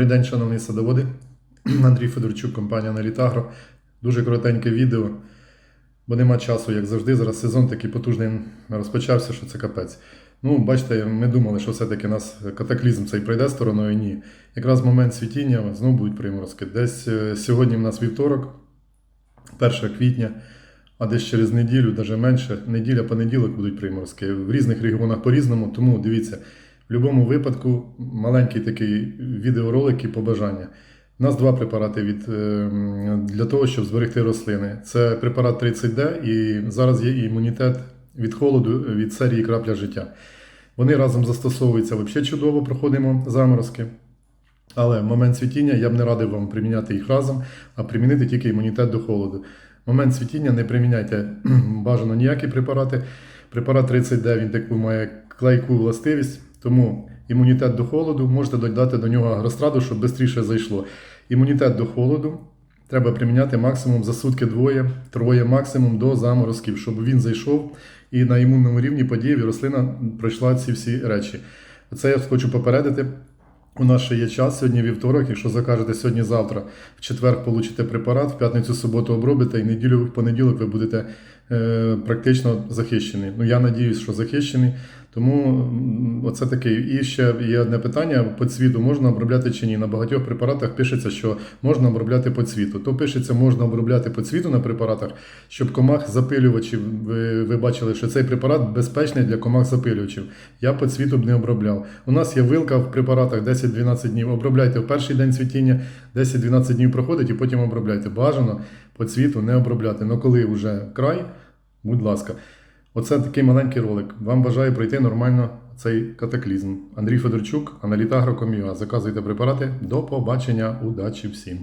Добрий день, шановні садоводи. Андрій Федорчук, компанія Аналітагро. Дуже коротеньке відео, бо нема часу, як завжди. Зараз сезон такий потужний розпочався, що це капець. Ну, бачите, ми думали, що все-таки нас катаклізм цей пройде стороною. Ні. Якраз момент світіння знову будуть приморозки. Десь е, сьогодні в нас вівторок, 1 квітня, а десь через неділю, навіть менше, неділя, понеділок будуть приморозки. В різних регіонах по-різному, тому дивіться. В будь-якому випадку маленький такий відеоролик і побажання. У нас два препарати від, е, для того, щоб зберегти рослини. Це препарат 30D і зараз є імунітет від холоду від серії крапля життя. Вони разом застосовуються взагалі чудово, проходимо заморозки. Але в момент цвітіння я б не радив вам приміняти їх разом, а примінити тільки імунітет до холоду. В момент цвітіння не приміняйте бажано ніякі препарати. Препарат 30D він таку має клейку властивість, тому імунітет до холоду можете додати до нього агростраду, щоб швидше зайшло. Імунітет до холоду треба приміняти максимум за сутки двоє, троє максимум до заморозків, щоб він зайшов і на імунному рівні подіяв, і рослина пройшла ці всі речі. Це я хочу попередити. У нас ще є час сьогодні вівторок. Якщо закажете сьогодні-завтра, в четвер получите препарат, в п'ятницю, суботу обробите, і неділю, в понеділок ви будете практично захищений. Ну я надіюсь, що захищений. Тому оце таке. І ще є одне питання: по цвіту можна обробляти чи ні? На багатьох препаратах пишеться, що можна обробляти по цвіту. То пишеться, можна обробляти по цвіту на препаратах, щоб комах запилювачів. Ви, ви бачили, що цей препарат безпечний для комах запилювачів. Я по цвіту б не обробляв. У нас є вилка в препаратах 10-12 днів. Обробляйте в перший день цвітіння, 10-12 днів проходить і потім обробляйте. Бажано по цвіту не обробляти. Ну коли вже край, будь ласка. Оце такий маленький ролик. Вам бажаю пройти нормально цей катаклізм. Андрій Федорчук, Аналітагрокоміа. Заказуйте препарати. До побачення. Удачі всім!